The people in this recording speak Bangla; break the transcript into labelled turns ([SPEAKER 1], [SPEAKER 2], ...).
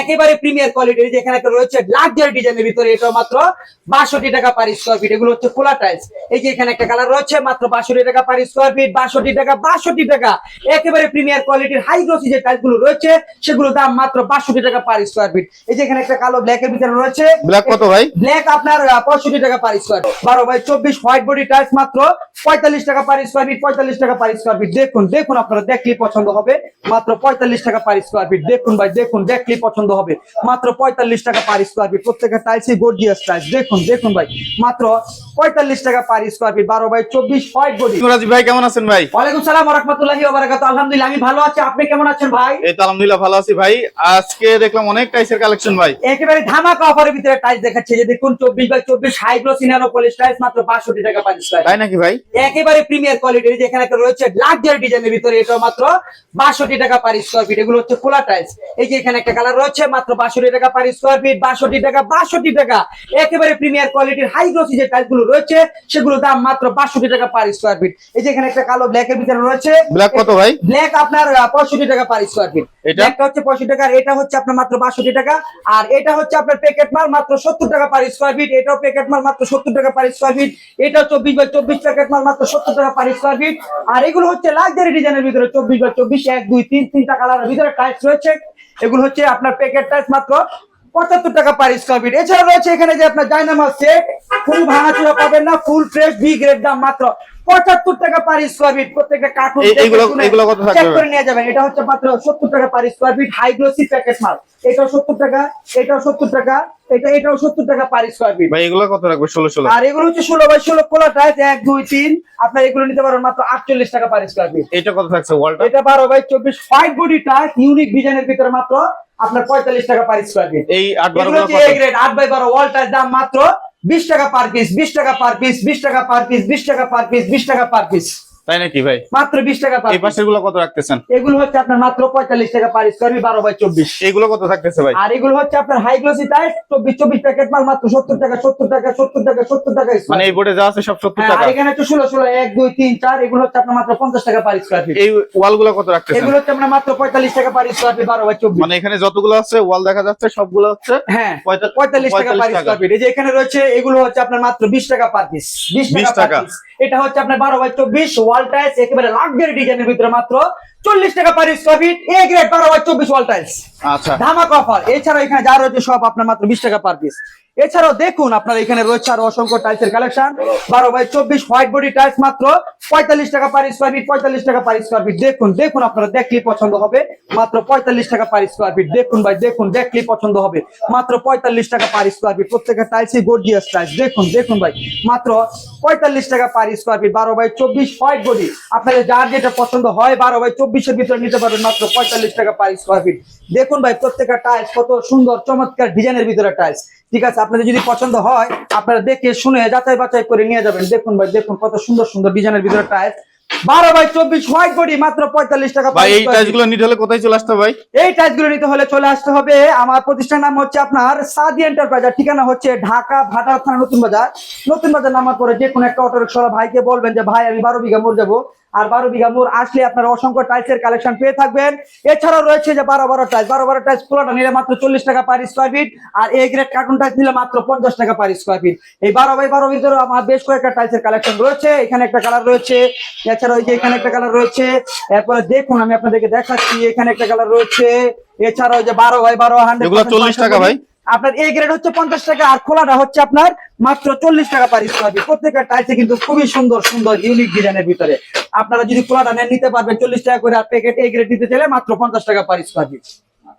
[SPEAKER 1] একেবারে প্রিমিয়ার কোয়ালিটির যেখানে একটা রয়েছে লাক্সারি ডিজাইনের ভিতরে এটা মাত্র বাষট্টি টাকা পার স্কোয়ার ফিট এগুলো হচ্ছে খোলা টাইলস এই যে এখানে একটা কালার রয়েছে মাত্র বাষট্টি টাকা পার স্কোয়ার ফিট বাষট্টি টাকা বাষট্টি টাকা। একেবারে প্রিমিয়ার কোয়ালিটির হাই গ্লোসি যে টাইলসগুলো রয়েছে সেগুলো দাম মাত্র বাষট্টি টাকা পার স্কোয়ার ফিট এই যে এখানে একটা কালো ব্ল্যাক এর ভিতরে রয়েছে।
[SPEAKER 2] ব্ল্যাক কত ভাই?
[SPEAKER 1] ব্ল্যাক আপনার পঁয়ষট্টি টাকা পার স্কোয়ার বারো বাই চব্বিশ হোয়াইট বডি টাইলস মাত্র পঁয়তাল্লিশ টাকা পার স্কোয়ার ফিট পঁয়তাল্লিশ টাকা পার স্কোয়ার ফিট দেখুন দেখুন আপনারা দেখলে পছন্দ হবে। মাত্র পঁয়তাল্লিশ টাকা পার স্কোয়ার ফিট দেখুন ভাই দেখুন দেখলে পছন্দ হবে। মাত্র পঁয়তাল্লিশ টাকা পার স্কোয়ার ফিট প্রত্যেকটা টাইলসই গর্জিয়াস টাইলস দেখুন দেখুন ভাই, মাত্র পঁয়তাল্লিশ টাকা পার স্কোয়ার ফিট বারো বাই চব্বিশ হোয়াইট বডি
[SPEAKER 2] রাজীব ভাই কেমন আছেন ভাই?
[SPEAKER 1] ওয়ালাইকুম সালাম রহমতুল্লাহি ওবারাকাতু আলহামদুলিল্লাহ আমি ভালো আছি। আপনি কেমন আছেন ভাই?
[SPEAKER 2] এই তো আলহামদুলিল্লাহ ভালো আছি ভাই। আজকে দেখলাম অনেক টাইসের কালেকশন ভাই।
[SPEAKER 1] একেবারে ধামাকা অফারের ভিতরে টাইলস দেখাচ্ছে। যে দেখুন চব্বিশ বাই চব্বিশ হাইগ্লো সিনানো পলিশ টাইলস মাত্র বাষট্টি টাকা পার স্কোয়ার
[SPEAKER 2] তাই নাকি ভাই?
[SPEAKER 1] একেবারে প্রিমিয়ার কোয়ালিটির যেখানে একটা রয়েছে লাক্সারি ডিজাইনের ভিতরে এটা মাত্র বাষট্টি টাকা পার স্কোয়ার ফিট এগুলো হচ্ছে খোলা টাইলস এই যে এখানে একটা কালার রয়েছে মাত্র বাষট্টি টাকা পার স্কোয়ার ফিট বাষট্টি টাকা বাষট্টি টাকা। একেবারে প্রিমিয়ার কোয়ালিটির হাই গ্লোসি যে টাইলসগুলো রয়েছে সেগুলো দাম মাত্র বাষট্টি টাকা পার স্কোয়ার ফিট এই যে এখানে একটা কালো ব্ল্যাক এর ভিতরে রয়েছে
[SPEAKER 2] ব্ল্যাক কত ভাই?
[SPEAKER 1] ব্ল্যাক আপনার পঁয়ষট্টি টাকা পার স্কোয়ার ফিট
[SPEAKER 2] এটা?
[SPEAKER 1] ব্ল্যাকটা হচ্ছে পঁয়ষট্টি টাকা এটা হচ্ছে আপনার মাত্র বাষট্টি টাকা। আর এটা হচ্ছে আপনার প্যাকেট মাল মাত্র সত্তর টাকা পার স্কোয়ার ফিট এটাও প্যাকেট মাল মাত্র সত্তর টাকা পার স্কোয়ার ফিট এটাও চব্বিশ বাই চব্বিশ প্যাকেট মাল মাত্র সত্তর টাকা পার স্কোয়ার ফিট আর এগুলো হচ্ছে লাক্সারি ডিজাইনের ভিতরে চব্বিশ বাই চব্বিশ এক দুই তিন তিনটা কালারের ভিতরে টাইলস রয়েছে। এগুলো হচ্ছে আপনার প্যাকেট টাইলস মাত্র পঁচাত্তর টাকা পার স্কোয়ার ফিট এছাড়া রয়েছে এখানে যে আপনার ডাইনামাস সেট ফুল ভাঙাচোরা পাবেন না ফুল ফ্রেশ ভি গ্রেড দাম মাত্র পঁচাত্তর টাকা পার স্কোয়ার ফিট প্রত্যেকটা কার্টুন? চেক করে নিয়ে যাবেন। এটা হচ্ছে মাত্র সত্তর টাকা per square feet high glossy packet মাল। এটাও সত্তর টাকা এটাও সত্তর টাকা এটা এটাও সত্তর টাকা পার স্কোয়ার ফিট
[SPEAKER 2] ভাই এগুলো কত রাখবে? ষোলো ষোলো।
[SPEAKER 1] আর এগুলো হচ্ছে ষোলো বাই ষোলো খোলা এক দুই তিন। আপনার এগুলো নিতে পারেন মাত্র আটচল্লিশ টাকা পার স্কোয়ার ফিট
[SPEAKER 2] এটা কত থাকছে ওয়ালটা
[SPEAKER 1] এটা বারো বাই চব্বিশ। হোয়াইট বডি টাইস ইউনিক ডিজাইনের ভিতরে মাত্র আপনার পঁয়তাল্লিশ টাকা পার স্কোয়ার ফিট
[SPEAKER 2] এই আট বারো
[SPEAKER 1] আট বাই বারো ওয়াল টাইস দাম মাত্র বিশ টাকা পার পিস বিশ টাকা পার পিস বিশ টাকা পার পিস বিশ টাকা পার পিস বিশ টাকা পার পিস
[SPEAKER 2] তাই নাকি ভাই?
[SPEAKER 1] মাত্র বিশ টাকা
[SPEAKER 2] এই পাশেরগুলো কত রাখতেছেন?
[SPEAKER 1] এগুলো হচ্ছে আপনার মাত্র পঁয়তাল্লিশ টাকা পার স্কোয়ার ফিট বারো বাই চব্বিশ।
[SPEAKER 2] এগুলো কত থাকতেছে ভাই?
[SPEAKER 1] আর এগুলো হচ্ছে আপনার হাই গ্লোসি টাইস চব্বিশ চব্বিশ প্যাকেট মাল মাত্র সত্তর টাকা সত্তর টাকা সত্তর টাকা সত্তর টাকা
[SPEAKER 2] মানে এই বোর্ডে যা আছে সব সত্তর
[SPEAKER 1] হ্যাঁ,
[SPEAKER 2] টাকা।
[SPEAKER 1] আর এখানে হচ্ছে ষোলো ষোলো এক দুই তিন চার এগুলো হচ্ছে আপনার মাত্র পঞ্চাশ টাকা পার স্কোয়ার ফিট
[SPEAKER 2] এই ওয়ালগুলো কত রাখতেছেন?
[SPEAKER 1] এগুলো হচ্ছে আপনার মাত্র পঁয়তাল্লিশ টাকা পার স্কোয়ার ফিট বারো বাই চব্বিশ।
[SPEAKER 2] মানে এখানে যতগুলো আছে ওয়াল দেখা যাচ্ছে সবগুলো হচ্ছে
[SPEAKER 1] হ্যাঁ পঁয়তাল্লিশ টাকা পার
[SPEAKER 2] 45
[SPEAKER 1] স্কোয়ার ফিট এই যে এখানে রয়েছে এগুলো হচ্ছে আপনার মাত্র বিশ টাকা পার পিস বিশ টাকা এটা হচ্ছে আপনার বারো বাই চব্বিশ ওয়াল টাইলস একেবারে লাক্সারি ডিজাইনের ভিতরে মাত্র চল্লিশ টাকা per square feet A grade বারো বাই চব্বিশ ওয়াল টাইলস
[SPEAKER 2] আচ্ছা।
[SPEAKER 1] ধামাক অফার এছাড়া এখানে যা রয়েছে সব আপনার মাত্র বিশ টাকা পার পিস এছাড়াও দেখুন আপনার এখানে রয়েছে আরও অসংখ্য টাইলসের কালেকশন বারো বাই চব্বিশ হোয়াইট বডি টাইলস মাত্র পঁয়তাল্লিশ টাকা পার স্কোয়ার ফিট পঁয়তাল্লিশ টাকা পার স্কোয়ার ফিট দেখুন দেখুন আপনারা দেখলেই পছন্দ হবে। মাত্র পঁয়তাল্লিশ টাকা পার স্কোয়ার ফিট দেখুন ভাই দেখুন দেখলেই পছন্দ হবে। মাত্র পঁয়তাল্লিশ টাকা পার স্কোয়ার ফিট প্রত্যেকটা টাইলসই গর্জিয়াস টাইলস দেখুন দেখুন ভাই মাত্র পঁয়তাল্লিশ টাকা পার স্কোয়ার ফিট বারো বাই চব্বিশ হোয়াইট বডি আপনাদের যার যেটা পছন্দ হয় বারো বাই চব্বিশের ভিতরে নিতে পারবেন মাত্র পঁয়তাল্লিশ টাকা পার স্কোয়ার ফিট দেখুন ভাই প্রত্যেকটা টাইলস কত সুন্দর চমৎকার ডিজাইনের ভিতরে টাইলস ঠিক আছে আপনাদের যদি পছন্দ হয় আপনারা দেখে শুনে যাচাই বাছাই করে নিয়ে যাবেন। দেখুন ভাই দেখুন কত সুন্দর সুন্দর ডিজাইনের ভিতরে টাইলস বারো বাই চব্বিশ হোয়াইট বডি মাত্র পঁয়তাল্লিশ টাকা
[SPEAKER 2] ভাই এই
[SPEAKER 1] square
[SPEAKER 2] টাইলসগুলো নিতে হলে কোথায় চলে আসতে ভাই?
[SPEAKER 1] এই টাইলসগুলো নিতে হলে চলে আসতে হবে আমার প্রতিষ্ঠান নাম হচ্ছে আপনার সাদি এন্টারপ্রাইজ আর ঠিকানা হচ্ছে ঢাকা ভাটা থানা নতুন বাজার। নতুন বাজার নামার পরে যে কোনো একটা অটো রিক্সা ভাইকে বলবেন যে ভাই আমি বারো বিঘা মোড় যাব। আর বারো বিঘা মোড় আসলে আপনার অসংখ্য টাইলসের কালেকশন পেয়ে থাকবেন। এছাড়াও রয়েছে যে বারো বারো টাইলস বারো বারো টাইলস পুরোটা নিলে মাত্র চল্লিশ টাকা পার স্কোয়ার ফিট আর এ গ্রেড কার্টুন টাইলস নিলে মাত্র পঞ্চাশ টাকা পার স্কোয়ার ফিট এই বারো বাই বারো ভিতরে আমার বেশ কয়েকটা টাইলসের কালেকশন রয়েছে। এখানে একটা কালার রয়েছে এছাড়া ওই যে এখানে একটা কালার রয়েছে। এরপরে দেখুন আমি আপনাদেরকে দেখাচ্ছি এখানে একটা কালার রয়েছে। এছাড়া ওই যে বারো বাই বারো হান্ড্রেড
[SPEAKER 2] চল্লিশ টাকা ভাই?
[SPEAKER 1] আপনার এ গ্রেড হচ্ছে পঞ্চাশ টাকা আর খোলাটা হচ্ছে আপনার মাত্র চল্লিশ টাকা পার স্কোয়ার ফিট প্রত্যেকটা টাইলসে কিন্তু খুবই সুন্দর সুন্দর ইউনিক ডিজাইনের ভিতরে। আপনারা যদি কোলাটা নেন, নিতে পারবেন চল্লিশ টাকা করে আর প্যাকেট এ গ্রেড নিতে চাইলে মাত্র পঞ্চাশ টাকা পার স্কোয়ার ফিট